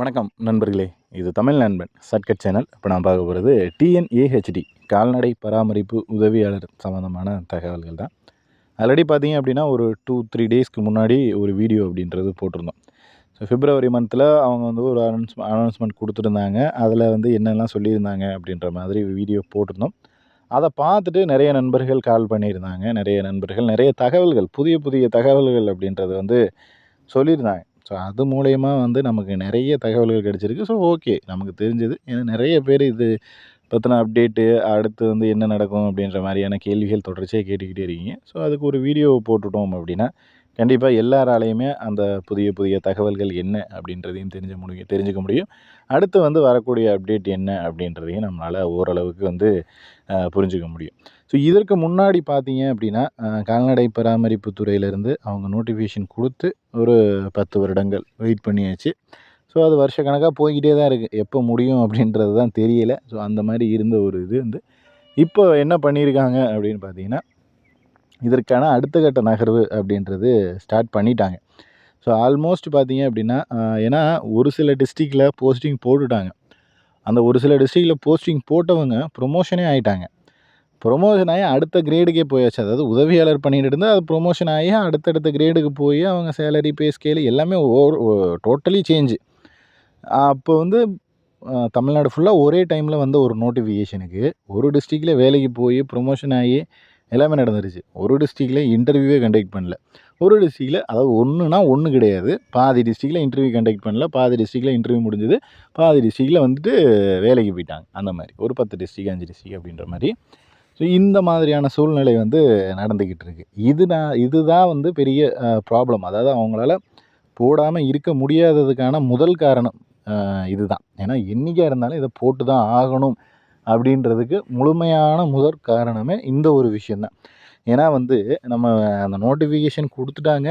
வணக்கம் நண்பர்களே. இது தமிழ் நண்பன் சட்கட் சேனல். இப்போ நான் பார்க்க போகிறது டிஎன்ஏஹெச்டி கால்நடை பராமரிப்பு உதவியாளர் சம்மந்தமான தகவல்கள் தான். ஆல்ரெடி பார்த்தீங்க அப்படின்னா ஒரு டூ த்ரீ டேஸ்க்கு முன்னாடி ஒரு வீடியோ அப்படின்றது போட்டிருந்தோம். ஸோ பிப்ரவரி மந்தில் அவங்க வந்து ஒரு அனௌன்ஸ் அனௌன்ஸ்மெண்ட் கொடுத்துருந்தாங்க. அதில் வந்து என்னெல்லாம் சொல்லியிருந்தாங்க அப்படின்ற மாதிரி வீடியோ போட்டிருந்தோம். அதை பார்த்துட்டு நிறைய நண்பர்கள் கால் பண்ணியிருந்தாங்க. நிறைய நண்பர்கள் நிறைய தகவல்கள் புதிய புதிய தகவல்கள் அப்படின்றது வந்து சொல்லியிருந்தாங்க. ஸோ அது மூலயமா வந்து நமக்கு நிறைய தகவல்கள் கிடச்சிருக்கு. ஸோ ஓகே நமக்கு தெரிஞ்சது. ஏன்னா நிறைய பேர் இது பற்றின அப்டேட்டு அடுத்து வந்து என்ன நடக்கும் அப்படின்ற மாதிரியான கேள்விகள் தொடர்ச்சியாக கேட்டுக்கிட்டே இருக்கீங்க. ஸோ அதுக்கு ஒரு வீடியோ போட்டுட்டோம் அப்படின்னா கண்டிப்பாக எல்லாராலையுமே அந்த புதிய புதிய தகவல்கள் என்ன அப்படின்றதையும் தெரிஞ்ச முடியும் தெரிஞ்சுக்க முடியும். அடுத்து வந்து வரக்கூடிய அப்டேட் என்ன அப்படின்றதையும் நம்மளால் ஓரளவுக்கு வந்து புரிஞ்சுக்க முடியும். ஸோ இதற்கு முன்னாடி பார்த்தீங்க அப்படின்னா கால்நடை பராமரிப்பு துறையிலேருந்து அவங்க நோட்டிஃபிகேஷன் கொடுத்து ஒரு பத்து வருடங்கள் வெயிட் பண்ணியாச்சு. ஸோ அது வருஷ கணக்காக போய்கிட்டே தான் இருக்குது எப்போ முடியும் அப்படின்றது தான் தெரியல. ஸோ அந்த மாதிரி இருந்த ஒரு இது வந்து இப்போ என்ன பண்ணியிருக்காங்க அப்படின்னு பார்த்தீங்கன்னா இதற்கான அடுத்த கட்ட நகர்வு அப்படின்றது ஸ்டார்ட் பண்ணிட்டாங்க. ஸோ ஆல்மோஸ்ட் பார்த்தீங்க அப்படின்னா ஏன்னா ஒரு சில டிஸ்ட்ரிக்டில் போஸ்டிங் போட்டுட்டாங்க. அந்த ஒரு சில டிஸ்ட்ரிக்டில் போஸ்டிங் போட்டவங்க ப்ரொமோஷனே ஆகிட்டாங்க ப்ரொமோஷன் ஆகி அடுத்த கிரேடுக்கே போயாச்சு. அதாவது உதவியாளர் பண்ணிகிட்டு இருந்தால் அது ப்ரொமோஷன் ஆகி அடுத்தடுத்த கிரேடுக்கு போய் அவங்க சேலரி பே ஸ்கேலு எல்லாமே ஓவர் டோட்டலி சேஞ்சு அப்போ வந்து தமிழ்நாடு ஃபுல்லாக ஒரே டைமில் வந்த ஒரு நோட்டிஃபிகேஷனுக்கு ஒரு டிஸ்ட்ரிக்டில் வேலைக்கு போய் ப்ரொமோஷன் ஆகி எல்லாமே நடந்துருச்சு. ஒரு டிஸ்ட்ரிக்டில் இன்டர்வியூவே கண்டக்ட் பண்ணல. ஒரு டிஸ்ட்ரிக்டில் அதாவது ஒன்றுனா ஒன்று கிடையாது. பாதி டிஸ்ட்ரிக்டில் இன்டர்வியூ கண்டக்ட் பண்ணல. பாதி டிஸ்ட்ரிக்டில் இன்டர்வியூ முடிஞ்சது. பாதி டிஸ்ட்ரிக்டில் வந்துட்டு வேலைக்கு போயிட்டாங்க. அந்த மாதிரி. ஒரு பத்து டிஸ்ட்ரிக் அஞ்சு டிஸ்ட்ரிக் அப்படின்ற மாதிரி. ஸோ இந்த மாதிரியான சூழ்நிலை வந்து நடந்துக்கிட்டு இருக்குது இது நான் இதுதான் வந்து பெரிய ப்ராப்ளம் அதாவது அவங்களால போடாமல் இருக்க முடியாததுக்கான முதல் காரணம் இதுதான். ஏன்னா என்றைக்காக இருந்தாலும் இதை போட்டு தான் ஆகணும். அப்படின்றதுக்கு முழுமையான முதற் காரணமே இந்த ஒரு விஷயந்தான் ஏன்னா வந்து நம்ம அந்த நோட்டிஃபிகேஷன் கொடுத்துட்டாங்க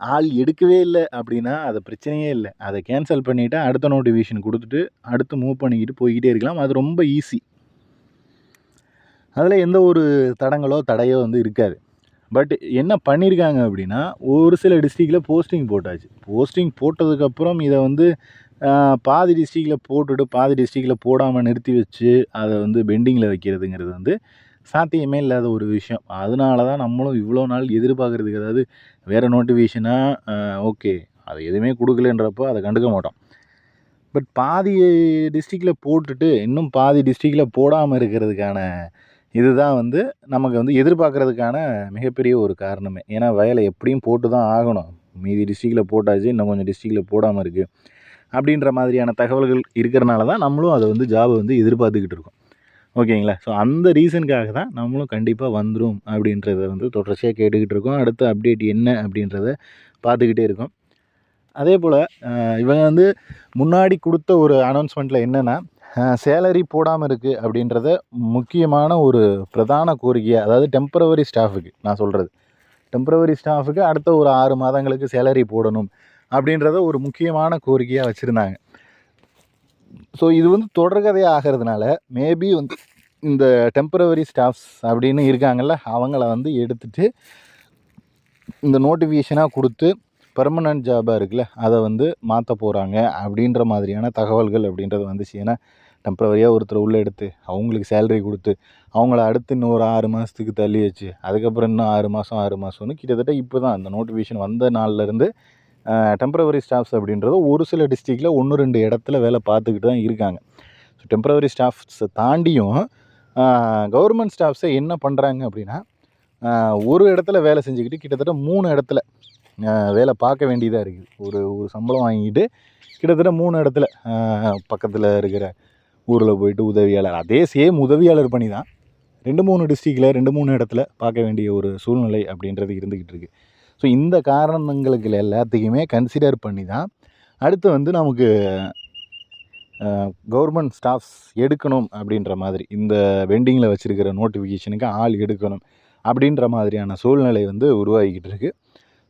ஆள் எடுக்கவே இல்லை அப்படின்னா அது பிரச்சனையே இல்லை. அதை கேன்சல் பண்ணிவிட்டு அடுத்த நோட்டிஃபிகேஷன் கொடுத்துட்டு அடுத்து மூவ் பண்ணிக்கிட்டு போய்கிட்டே இருக்கலாம். அது ரொம்ப ஈஸி அதில் எந்த ஒரு தடங்களோ தடையோ வந்து இருக்காது. பட் என்ன பண்ணியிருக்காங்க அப்படின்னா ஒரு சில டிஸ்ட்ரிக்டில் போஸ்டிங் போட்டாச்சு. போஸ்டிங் போட்டதுக்கப்புறம் இதை வந்து பாதி டிஸ்ட்ரிக்டில் போட்டுட்டு பாதி டிஸ்ட்ரிக்டில் போடாமல் நிறுத்தி வச்சு அதை வந்து பெண்டிங்கில் வைக்கிறதுங்கிறது வந்து சாத்தியமே இல்லாத ஒரு விஷயம். அதனால தான் நம்மளும் இவ்வளோ நாள் எதிர்பார்க்குறதுக்கு அதாவது வேறு நோட்டிஃபிகேஷனாக ஓகே அது எதுவுமே கொடுக்கலன்றப்போ அதை கண்டுக்க மாட்டோம். பட் பாதி டிஸ்ட்ரிக்டில் போட்டுட்டு இன்னும் பாதி டிஸ்ட்ரிக்டில் போடாமல் இருக்கிறதுக்கான இதுதான் வந்து நமக்கு வந்து எதிர்பார்க்குறதுக்கான மிகப்பெரிய ஒரு காரணமே. ஏன்னா வயலை எப்படியும் போட்டு தான் ஆகணும். மீதி டிஸ்ட்ரிக்டில் போட்டாச்சு இன்னும் கொஞ்சம் டிஸ்ட்ரிக்டில் போடாமல் இருக்குது அப்படின்ற மாதிரியான தகவல்கள் இருக்கிறனால தான் நம்மளும் அதை வந்து ஜாபை வந்து எதிர்பார்த்துக்கிட்டு இருக்கோம். ஓகேங்களா? ஸோ அந்த ரீசனுக்காக தான் நம்மளும் கண்டிப்பாக வந்துடும் அப்படின்றத வந்து தொடர்ச்சியாக கேட்டுக்கிட்டு இருக்கோம். அடுத்த அப்டேட் என்ன அப்படின்றத பார்த்துக்கிட்டே இருக்கோம். அதே போல் இவங்க வந்து முன்னாடி கொடுத்த ஒரு அனௌன்ஸ்மெண்ட்டில் என்னென்னா சேலரி போடாமல் இருக்குது அப்படின்றத முக்கியமான ஒரு பிரதான கோரிக்கையாக அதாவது டெம்பரவரி ஸ்டாஃபுக்கு நான் சொல்கிறது டெம்பரவரி ஸ்டாஃபுக்கு அடுத்த ஒரு ஆறு மாதங்களுக்கு சேலரி போடணும். அப்படின்றத ஒரு முக்கியமான கோரிக்கையாக வச்சுருந்தாங்க. ஸோ இது வந்து தொடர்கதையாக ஆகிறதுனால மேபி வந்து இந்த டெம்பரவரி ஸ்டாஃப்ஸ் அப்படின்னு இருக்காங்கள்ல அவங்கள வந்து எடுத்துகிட்டு இந்த நோட்டிஃபிகேஷனாக கொடுத்து பர்மனண்ட் ஜாபாக இருக்குல்ல அதை வந்து மாற்ற போகிறாங்க அப்படின்ற மாதிரியான தகவல்கள் அப்படின்றது வந்துச்சு. ஏன்னா டெம்பரவரியாக ஒருத்தர் உள்ளே எடுத்து அவங்களுக்கு சேலரி கொடுத்து அவங்கள அடுத்து இன்னொரு ஆறு மாதத்துக்கு தள்ளி வச்சு அதுக்கப்புறம் இன்னும் ஆறு மாதம் ஆறு மாதம்னு கிட்டத்தட்ட இப்போ தான் அந்த நோட்டிஃபிகேஷன் வந்த நாள்லேருந்து டெம்பரவரி ஸ்டாஃப்ஸ் அப்படின்றது ஒரு சில டிஸ்ட்ரிக்டில் ஒன்று ரெண்டு இடத்துல வேலை பார்த்துக்கிட்டு தான் இருக்காங்க. ஸோ டெம்பரவரி ஸ்டாஃப்ஸை தாண்டியும் கவர்மெண்ட் ஸ்டாஃப்ஸை என்ன பண்ணுறாங்க அப்படின்னா ஒரு இடத்துல வேலை செஞ்சுக்கிட்டு கிட்டத்தட்ட மூணு இடத்துல வேலை பார்க்க வேண்டியதாக இருக்குது. ஒரு ஒரு சம்பளம் வாங்கிட்டு கிட்டத்தட்ட மூணு இடத்துல பக்கத்தில் இருக்கிற ஊரில் போயிட்டு உதவியாளர். அதே சேம் உதவியாளர் பணி தான் ரெண்டு மூணு டிஸ்ட்ரிக்டில் ரெண்டு மூணு இடத்துல பார்க்க வேண்டிய ஒரு சூழ்நிலை அப்படின்றது இருந்துக்கிட்டு இருக்குது ஸோ இந்த காரணங்களுக்கு எல்லாத்தையுமே கன்சிடர் பண்ணி தான் அடுத்து வந்து நமக்கு கவர்மெண்ட் ஸ்டாஃப்ஸ் எடுக்கணும் அப்படின்ற மாதிரி இந்த வெண்டிங்கில் வச்சுருக்கிற நோட்டிஃபிகேஷனுக்கு ஆள் எடுக்கணும் அப்படின்ற மாதிரியான சூழ்நிலை வந்து உருவாகிக்கிட்டு இருக்குது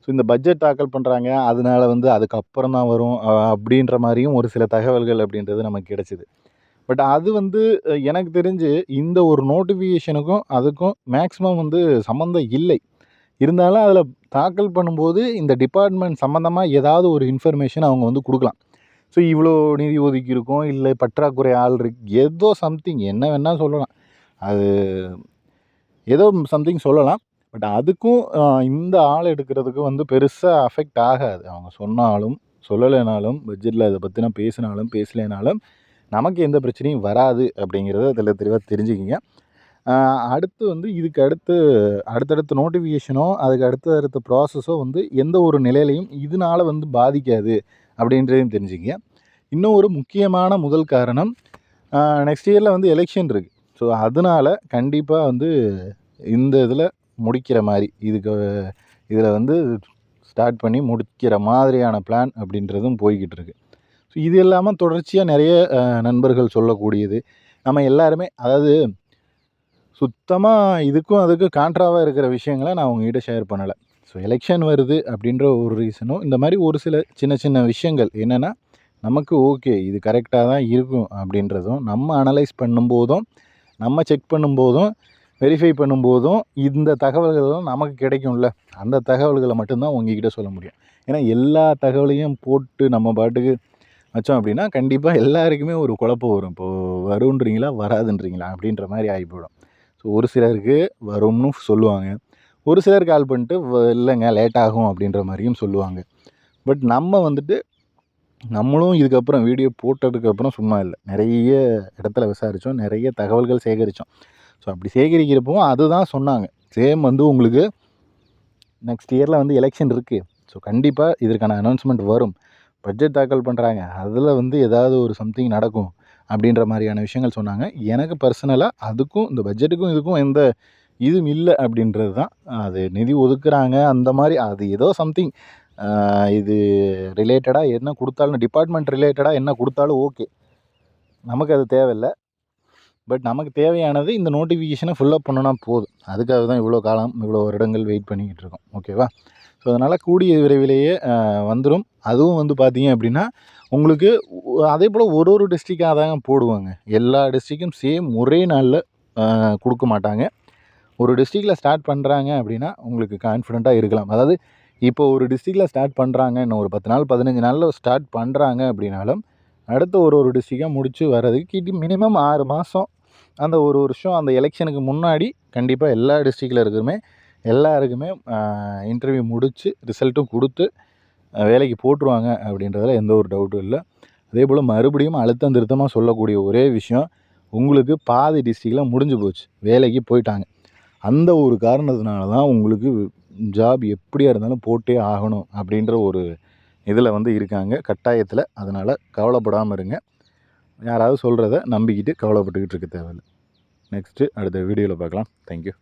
ஸோ இந்த பட்ஜெட் தாக்கல் பண்ணுறாங்க அதனால வந்து அதுக்கப்புறம் தான் வரும் அப்படின்ற மாதிரியும் ஒரு சில தகவல்கள் அப்படின்றது நமக்கு கிடச்சிது. பட் அது வந்து எனக்கு தெரிஞ்சு இந்த ஒரு நோட்டிஃபிகேஷனுக்கும் அதுக்கும் மேக்ஸிமம் வந்து சம்மந்தம் இல்லை. இருந்தாலும் அதில் தாக்கல் பண்ணும்போது இந்த டிபார்ட்மெண்ட் சம்மந்தமாக ஏதாவது ஒரு இன்ஃபர்மேஷன் அவங்க வந்து கொடுக்கலாம். ஸோ இவ்வளோ நிதி ஒதுக்கி இருக்கும் இல்லை பற்றாக்குறை ஆள் இருக்கு ஏதோ சம்திங் என்ன வேணால் சொல்லலாம். அது ஏதோ சம்திங் சொல்லலாம். பட் அதுக்கும் இந்த ஆள் எடுக்கிறதுக்கு வந்து பெருசாக அஃபெக்ட் ஆகாது. அவங்க சொன்னாலும் சொல்லலைனாலும் பட்ஜெட்டில் அதை பற்றினா பேசினாலும் பேசலைனாலும் நமக்கு எந்த பிரச்சனையும் வராது அப்படிங்கிறத அதில் தெளிவாக தெரிஞ்சுக்கிங்க. அடுத்து வந்து இதுக்கு அடுத்து அடுத்தடுத்த நோட்டிஃபிகேஷனோ அதுக்கு அடுத்த அடுத்த ப்ராசஸோ வந்து எந்த ஒரு நிலையிலையும் இதனால் வந்து பாதிக்காது அப்படின்றதையும் தெரிஞ்சுங்க. இன்னும் ஒரு முக்கியமான முதல் காரணம் நெக்ஸ்ட் இயரில் வந்து எலெக்ஷன் இருக்குது ஸோ அதனால் கண்டிப்பாக வந்து இந்த இதில் முடிக்கிற மாதிரி இதுக்கு இதில் வந்து ஸ்டார்ட் பண்ணி முடிக்கிற மாதிரியான பிளான் அப்படின்றதும் போய்கிட்டு இருக்குது ஸோ இது இல்லாமல் தொடர்ச்சியாக நிறைய நண்பர்கள் சொல்லக்கூடியது. நம்ம எல்லாருமே அதாவது சுத்தமாக இதுக்கும் அதுக்கும் கான்ட்ராவாக இருக்கிற விஷயங்களை நான் உங்ககிட்ட ஷேர் பண்ணலை. ஸோ எலெக்ஷன் வருது அப்படின்ற ஒரு ரீசனும் இந்த மாதிரி ஒரு சில சின்ன சின்ன விஷயங்கள் என்னென்னா நமக்கு ஓகே இது கரெக்டாக தான் இருக்கும் அப்படின்றதும் நம்ம அனலைஸ் பண்ணும்போதும் நம்ம செக் பண்ணும்போதும் வெரிஃபை பண்ணும்போதும் இந்த தகவல்களும் நமக்கு கிடைக்கும்ல. அந்த தகவல்களை மட்டும்தான் உங்ககிட்ட சொல்ல முடியும். ஏன்னா எல்லா தகவலையும் போட்டு நம்ம பாட்டுக்கு வச்சோம் அப்படின்னா கண்டிப்பாக எல்லாருக்குமே ஒரு குழப்பம் வரும். இப்போது வருன்றீங்களா வராதுன்றீங்களா அப்படின்ற மாதிரி ஆகி போயிடும் ஸோ ஒரு சிலருக்கு வரும்னு சொல்லுவாங்க. ஒரு சிலர் கால் பண்ணிட்டு வ- இல்லைங்க லேட் ஆகும் அப்படின்ற மாதிரியும் சொல்லுவாங்க. பட் நம்ம வந்துட்டு நம்மளும் இதுக்கப்புறம் வீடியோ போட்டதுக்கப்புறம் சும்மா இல்லை. நிறைய இடத்துல விசாரித்தோம் நிறைய தகவல்கள் சேகரித்தோம் ஸோ அப்படி சேகரிக்கிறப்போ அதுதான் சொன்னாங்க. சேம் வந்து உங்களுக்கு நெக்ஸ்ட் இயரில் வந்து எலெக்ஷன் இருக்குது ஸோ கண்டிப்பாக இதற்கான அனௌன்ஸ்மெண்ட் வரும். பட்ஜெட் தாக்கல் பண்ணுறாங்க அதில் வந்து ஏதாவது ஒரு சம்திங் நடக்கும். அப்படின்ற மாதிரியான விஷயங்கள் சொன்னாங்க. எனக்கு பர்சனலாக அதுக்கும் இந்த பட்ஜெட்டுக்கும் இதுக்கும் எந்த இதுவும் இல்லை அப்படின்றது தான். அது நிதி ஒதுக்குறாங்க அந்த மாதிரி அது ஏதோ சம்திங் இது ரிலேட்டடாக என்ன கொடுத்தாலும் டிபார்ட்மெண்ட் ரிலேட்டடாக என்ன கொடுத்தாலும் ஓகே நமக்கு அது தேவையில்லை. பட் நமக்கு தேவையானது இந்த நோட்டிஃபிகேஷனை ஃபுல்லப் பண்ணனா போதும். அதுக்காக தான் இவ்வளோ காலம் இவ்வளோ வருடங்கள் வெயிட் பண்ணிக்கிட்டு இருக்கோம். ஓகேவா ஸோ அதனால் கூடிய விரைவிலேயே வந்துடும் அதுவும் வந்து பார்த்தீங்க அப்படின்னா உங்களுக்கு அதே போல் ஒரு ஒரு டிஸ்ட்ரிக்டாக தாங்க போடுவாங்க. எல்லா டிஸ்ட்ரிக்கும் சேம் ஒரே நாளில் கொடுக்க மாட்டாங்க. ஒரு டிஸ்ட்ரிக்டில் ஸ்டார்ட் பண்ணுறாங்க அப்படின்னா உங்களுக்கு கான்ஃபிடெண்ட்டாக இருக்கலாம். அதாவது இப்போ ஒரு டிஸ்ட்ரிக்டில் ஸ்டார்ட் பண்ணுறாங்க இன்னும் ஒரு பத்து நாள் பதினஞ்சு நாளில் ஸ்டார்ட் பண்ணுறாங்க அப்படின்னாலும் அடுத்த ஒரு ஒரு டிஸ்ட்ரிக்டாக முடித்து வர்றதுக்கு கிட்டி மினிமம் ஆறு மாதம் அந்த ஒரு வருஷம் அந்த எலெக்ஷனுக்கு முன்னாடி கண்டிப்பாக எல்லா டிஸ்ட்ரிக்டில் இருக்கிறமே எல்லாருக்குமே இன்டர்வியூ முடித்து ரிசல்ட்டும் கொடுத்து வேலைக்கு போட்டுருவாங்க அப்படின்றதுல எந்த ஒரு டவுட்டும் இல்லை. அதே போல் மறுபடியும் அழுத்தம் திருத்தமாக சொல்லக்கூடிய ஒரே விஷயம் உங்களுக்கு பாதி டிஸ்ட்ரிக்டில் முடிஞ்சு போச்சு வேலைக்கு போயிட்டாங்க. அந்த ஒரு காரணத்தினால தான் உங்களுக்கு ஜாப் எப்படியா இருந்தாலும் போட்டே ஆகணும் அப்படின்ற ஒரு இதில் வந்து இருக்காங்க. கட்டாயத்தில் அதனால் கவலைப்படாமல் இருங்க. யாராவது சொல்கிறத நம்பிக்கிட்டு கவலைப்பட்டுக்கிட்டு இருக்க தேவையில்லை. நெக்ஸ்ட்டு அடுத்த வீடியோவில் பார்க்கலாம். தேங்க்யூ